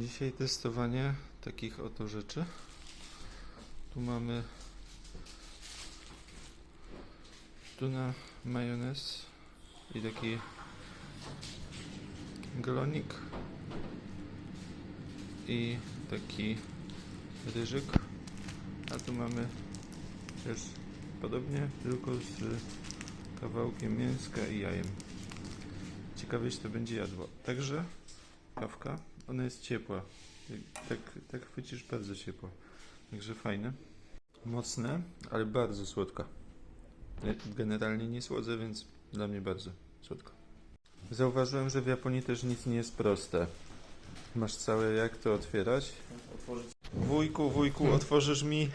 Dzisiaj testowanie takich oto rzeczy. Tu mamy tuna majonez i taki glonik i taki ryżyk. A tu mamy też podobnie, tylko z kawałkiem mięska i jajem. Ciekawie się to będzie jadło. Także kawka, ona jest ciepła. Tak, tak chwycisz bardzo ciepła. Także fajne. Mocne, ale bardzo słodka. Generalnie nie słodzę, więc dla mnie bardzo słodko. Zauważyłem, że w Japonii też nic nie jest proste. Masz całe jak to otwierać? Wujku, wujku, otworzysz mi?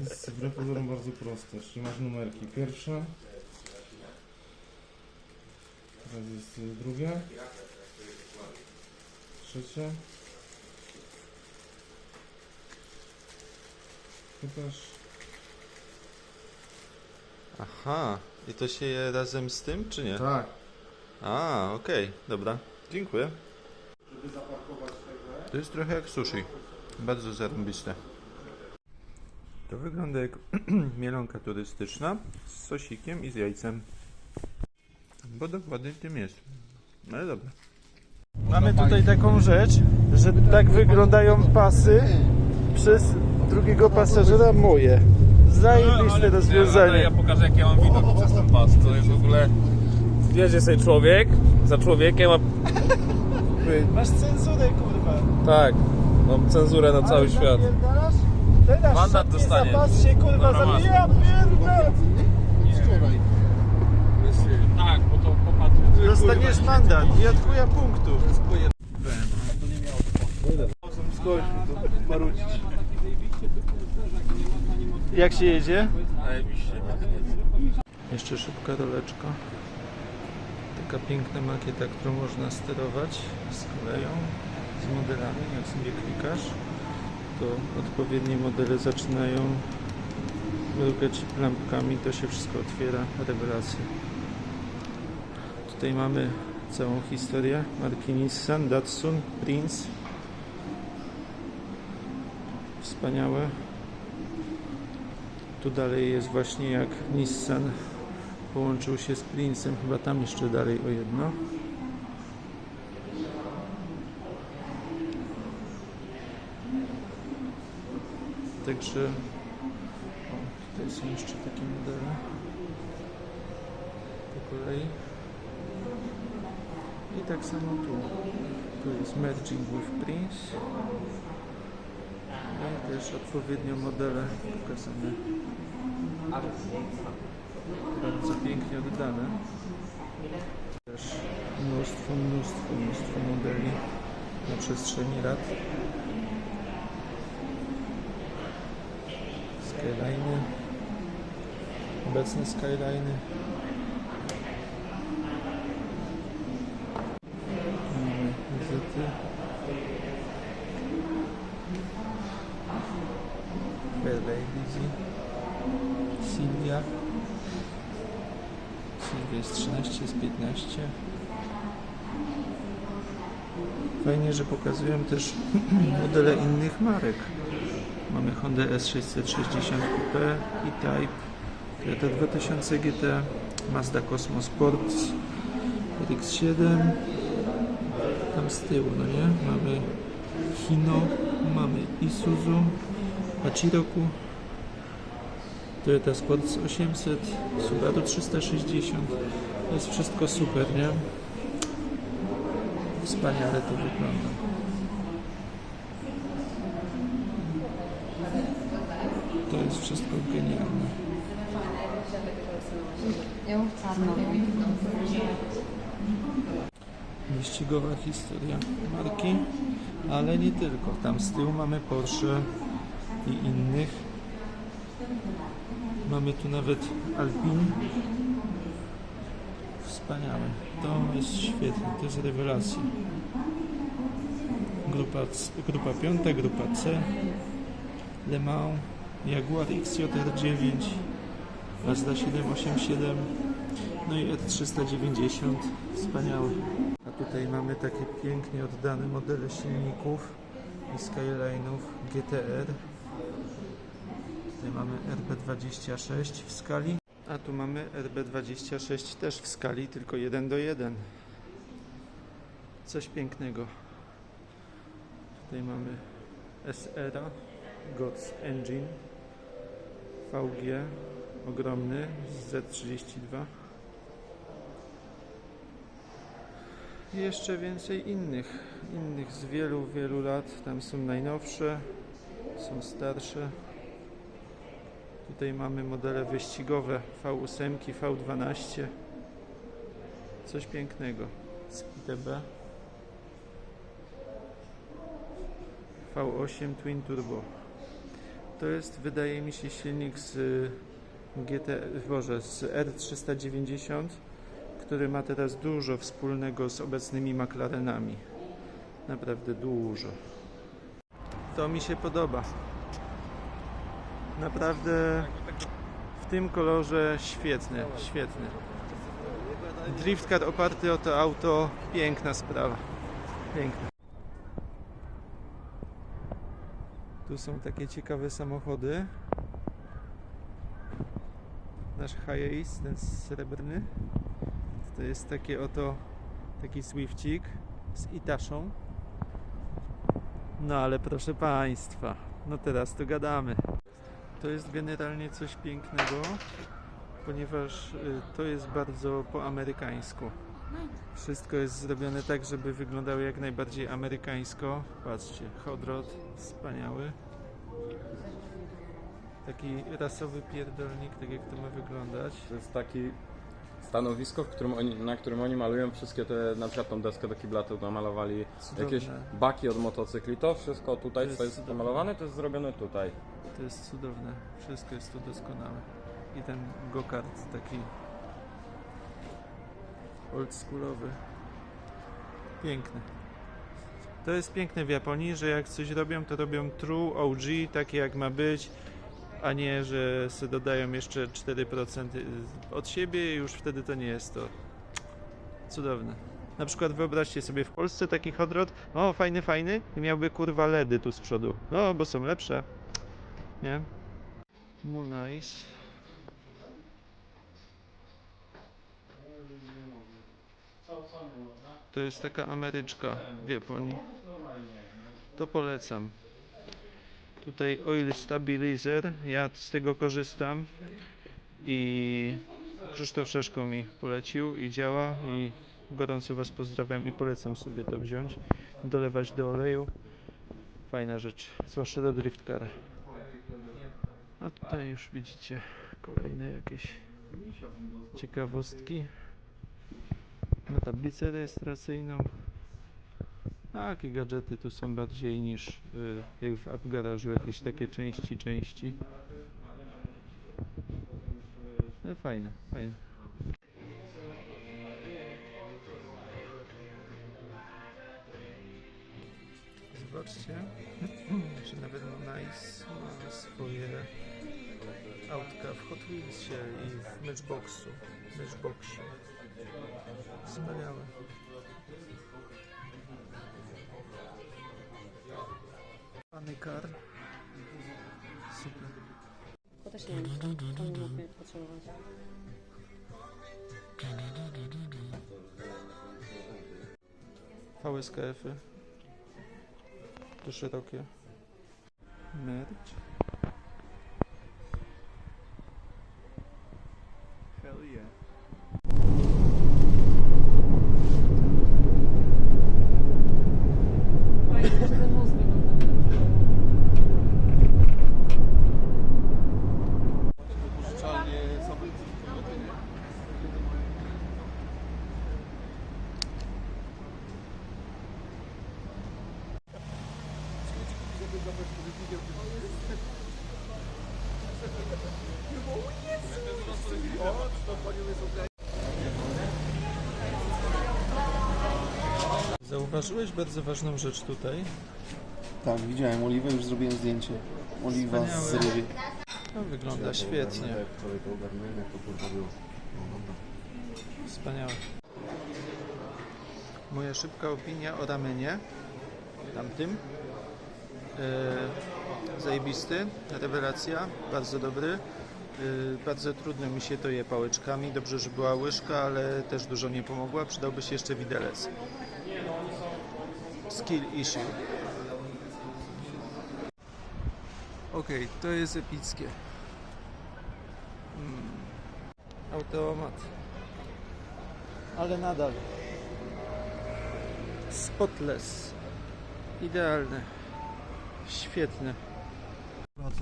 Jest wbrew pozorom bardzo proste. Czyli masz numerki. Pierwsze. Teraz jest y, Trzecie. Chytasz. Aha, i to się je razem z tym, czy nie? Tak. A, okej, dobra. Dziękuję. To jest trochę jak sushi. Bardzo zarąbiste. To wygląda jak mielonka turystyczna z sosikiem i z jajcem. Bo dokładnie tym jest. Ale dobra. Mamy tutaj taką rzecz, że tak wyglądają pasy przez drugiego pasażera moje. Zajebiste Ale ja rozwiązanie. pokażę jak ja mam widok przez ten pas. To jest w ogóle... Jedzie sobie człowiek, za człowiekiem, a... Masz cenzurę, kurwa. Tak, mam cenzurę na cały świat. Teraz Mandat szatnie dostaniesz. za pas się, kurwa, zabija, pierdolę. Tak, bo to popatrz. Dostaniesz mandat i od chuja punktu. Jak się jedzie? Jeszcze szybka roleczka. Taka piękna makieta, którą można sterować z koleją, z modelami. Jak sobie klikasz, to odpowiednie modele zaczynają mrugać lampkami, to się wszystko otwiera. Rewelacja. Tutaj mamy całą historię marki Nissan, Datsun, Prince. Wspaniałe. Tu dalej jest właśnie jak Nissan połączył się z Princem, chyba tam jeszcze dalej o jedno. Także o, tutaj są jeszcze takie modele po kolei. Tak samo tu. Tu jest Merging with Prince. No i też odpowiednio modele pokazane. Bardzo pięknie oddane. Też mnóstwo, mnóstwo, mnóstwo modeli na przestrzeni lat. Skyline. Obecne skyline. Mamy wizyty. Lady. Silvia. Silvia jest 13, jest 15. Fajnie, że pokazują też modele innych marek. Mamy Honda S660 Coupe, E-Type, Toyota 2000 GT, Mazda Cosmo Sports, RX-7. Tam z tyłu, no nie? Mamy Hino, mamy Isuzu, Hachiroku, Toyota Sports 800, Subaru 360. Jest wszystko super, nie? Wspaniale to wygląda. To jest wszystko genialne. Wyścigowa historia marki, ale nie tylko. Tam z tyłu mamy Porsche i innych. Mamy tu nawet Alpin. Wspaniałe. To jest świetne, to jest rewelacja. Grupa, grupa piąta, grupa C. Le Mans, Jaguar XJR9, Mazda 787, no i R390. Wspaniałe. A Tutaj mamy takie pięknie oddane modele silników i Skyline'ów GTR. Tutaj mamy RB26 w skali. A tu mamy RB26 też w skali, tylko 1 do 1. Coś pięknego. Tutaj mamy SR, GOTS Engine, VG, ogromny, Z32. I jeszcze więcej innych, innych z wielu, wielu lat. Tam są najnowsze, są starsze. Tutaj mamy modele wyścigowe V8, V12. Coś pięknego. Z ITB. V8 Twin Turbo. To jest, wydaje mi się, silnik z GT, Boże, z R390, który ma teraz dużo wspólnego z obecnymi McLarenami. Naprawdę dużo. To mi się podoba. Naprawdę w tym kolorze świetny, świetny. Driftcar oparty o to auto, piękna sprawa. Piękna. Tu są takie ciekawe samochody. Nasz Hiace, ten srebrny. To jest takie oto taki Swiftik z Itaszą. No ale proszę Państwa, no teraz to gadamy. To jest generalnie coś pięknego, ponieważ y, to jest bardzo po amerykańsku. Wszystko jest zrobione tak, żeby wyglądało jak najbardziej amerykańsko. Patrzcie, hot rod, wspaniały. Taki rasowy pierdolnik, tak jak to ma wyglądać. To jest taki stanowisko, w którym oni, na którym oni malują wszystkie te, na przykład tą deskę do kibla, to namalowali Cudowne. jakieś baki od motocykli. To wszystko tutaj, To jest co jest cudowne. pomalowane, to jest zrobione tutaj. To jest cudowne. Wszystko jest tu doskonałe. I ten go-kart taki oldschoolowy. Piękny. To jest piękne w Japonii, że jak coś robią, to robią true OG, takie jak ma być, a nie, że sobie dodają jeszcze 4% od siebie i już wtedy to nie jest to. Cudowne. Na przykład wyobraźcie sobie w Polsce taki hot rod, o fajny, fajny, i miałby kurwa LEDy tu z przodu. No, bo są lepsze. Nie? Moon Eyes. To jest taka Ameryczka w Japonii. To polecam. Tutaj Oil Stabilizer. Ja z tego korzystam. I Krzysztof Szeszko mi polecił i działa. I gorąco Was pozdrawiam i polecam sobie to wziąć. Dolewać do oleju. Fajna rzecz. Zwłaszcza do driftcar. A tutaj już widzicie kolejne jakieś ciekawostki na tablicę rejestracyjną. Takie gadżety tu są bardziej niż y, jak w garażu jakieś takie części, części. No fajne, fajne. Zobaczcie, że nawet Nice ma swoje autka w Hot Wheelsie i w Matchboxu, Matchboxie. Wspaniałe. Funny car. Super. To też nie wiem, nie mogę potrzebować. VSKF-y. To szerokie. Merch. Hell yeah. Fajnie, że ten most wygląda. Zauważyłeś bardzo ważną rzecz tutaj. Tak, widziałem oliwę, już zrobiłem zdjęcie. Oliwa z Wspaniałe. ryby. No, wygląda świetnie. Wczoraj to ogarnąłem, jak to kurwa było. Wspaniałe. Moja szybka opinia o ramenie tamtym. E, zajebisty, rewelacja, bardzo dobry. E, bardzo trudno mi się to je pałeczkami. Dobrze, że była łyżka, ale też dużo nie pomogła. Przydałby się jeszcze widelec. Skill issue. Okej, to jest epickie. Mm. Automat. Ale nadal. Spotless. Idealne. Świetne.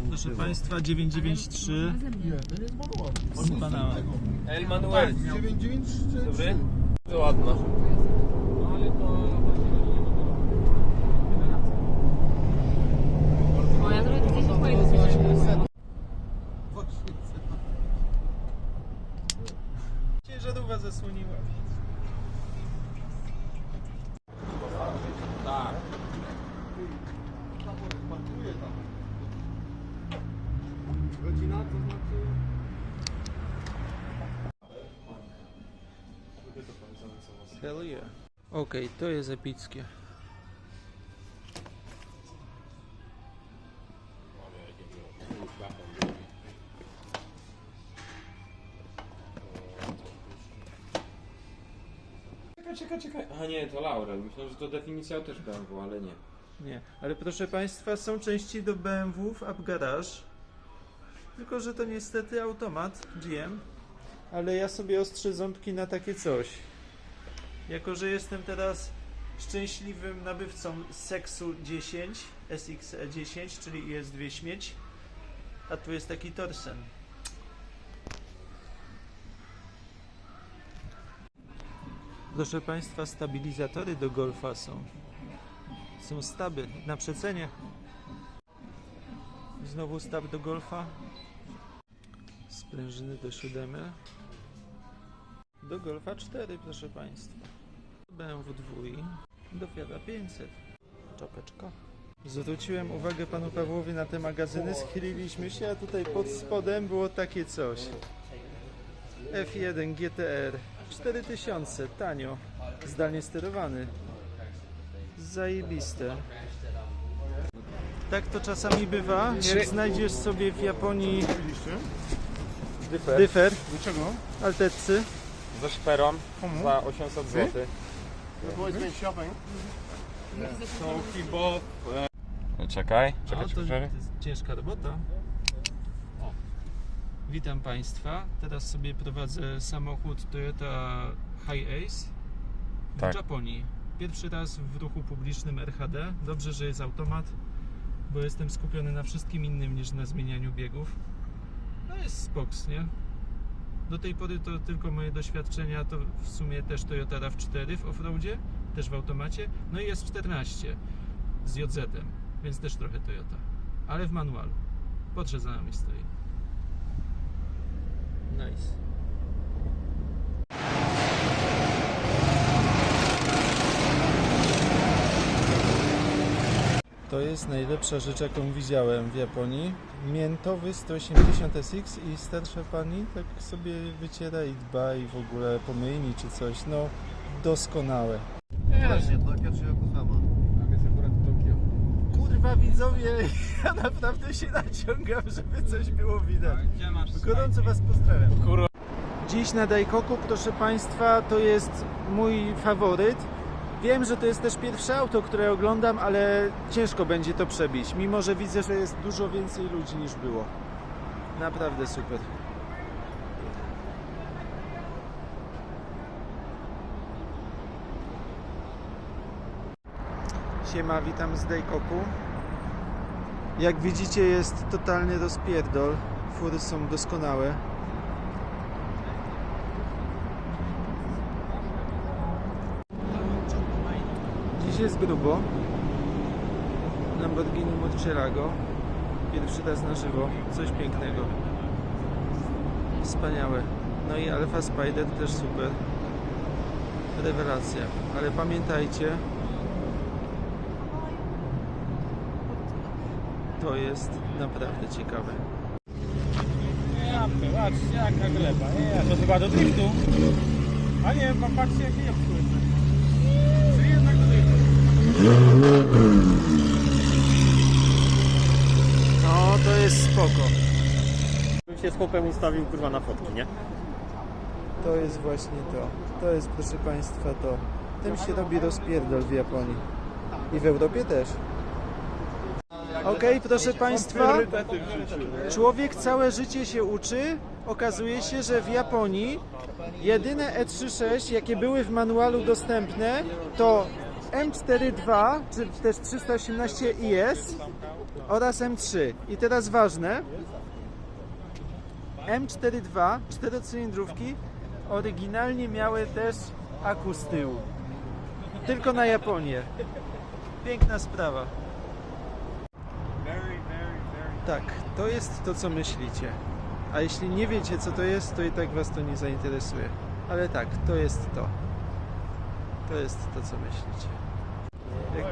Proszę Państwa, 993 z banałem. El Manuel. Dobry? To ładna. O, Okej, to jest epickie. Czekaj, czekaj, czekaj. A nie, to Laurel. Myślałem, że to definicja też BMW, ale nie. Nie, ale proszę Państwa, są części do BMW w Up Garage. Tylko, że to niestety automat GM. Ale ja sobie ostrzę ząbki na takie coś. Jako, że jestem teraz szczęśliwym nabywcą Sexu 10, SX10, czyli IS-2 śmieć. A tu jest taki torsen. Proszę Państwa, stabilizatory do Golfa są. Są staby na przecenie. Znowu stab do golfa. Sprężyny do siódemy. Do golfa 4, proszę Państwa. BMW 2. Do Fiata 500. Czapeczka. Zwróciłem uwagę panu Pawłowi na te magazyny, schyliliśmy się, a tutaj pod spodem było takie coś. F1 GTR 4000, tanio, zdalnie sterowany. Zajebiste. Tak to czasami bywa, jak znajdziesz sobie w Japonii Dyfer. dyfer, Dlaczego? altetcy, Ze szperą za 800 zł. Czekaj, czekaj, O, to, czekaj. to jest ciężka robota. O. Witam Państwa. Teraz sobie prowadzę samochód Toyota High Ace w Tak. Japonii. Pierwszy raz w ruchu publicznym RHD. Dobrze, że jest automat, bo jestem skupiony na wszystkim innym niż na zmienianiu biegów. No jest spoks, nie? Do tej pory to tylko moje doświadczenia to w sumie też Toyota RAV4 w offroadzie, też w automacie, no i jest 14 z JZ-em, więc też trochę Toyota, ale w manualu. Podszedł za nami stoi. Nice. To jest najlepsza rzecz, jaką widziałem w Japonii. Miętowy 180 SX i starsza pani tak sobie wyciera i dba i w ogóle pomyjni czy coś. No, doskonałe. Właśnie, Tokio czy Yokohama? Tam jest akurat Tokio. Kurwa widzowie, ja naprawdę się naciągam, żeby coś było widać. Gdzie masz Gorąco Was pozdrawiam. Dziś na Dajkoku, proszę Państwa, to jest mój faworyt. Wiem, że to jest też pierwsze auto, które oglądam, ale ciężko będzie to przebić, mimo że widzę, że jest dużo więcej ludzi niż było. Naprawdę super. Siema, witam z Dajkoku. Jak widzicie jest totalny rozpierdol. Fury są doskonałe. Dziś jest grubo. Lamborghini Murcielago. Pierwszy raz na żywo. Coś pięknego. Wspaniałe. No i Alfa Spider też super. Rewelacja. Ale pamiętajcie, to jest naprawdę ciekawe. Ja, patrzcie jaka gleba. Nie, to chyba do driftu. A nie, patrzcie jakie ja No, to jest spoko. Bym się z chłopem ustawił kurwa na fotki, nie? To jest właśnie to. To jest, proszę Państwa, to. Tym się robi rozpierdol w Japonii. I w Europie też. Okej, proszę Państwa. Człowiek całe życie się uczy. Okazuje się, że w Japonii jedyne E36, jakie były w manualu dostępne, to M42, czy też 318 IS oraz M3. I teraz ważne, M42, czterocylindrówki, oryginalnie miały też aku z tyłu. Tylko na Japonię. Piękna sprawa. Tak, to jest to, co myślicie. A jeśli nie wiecie, co to jest, to i tak Was to nie zainteresuje. Ale tak, to jest to. To jest to, co myślicie.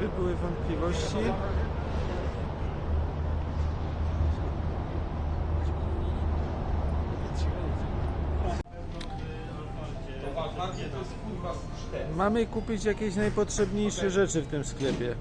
Jakby były wątpliwości, Mamy kupić jakieś najpotrzebniejsze rzeczy w tym sklepie.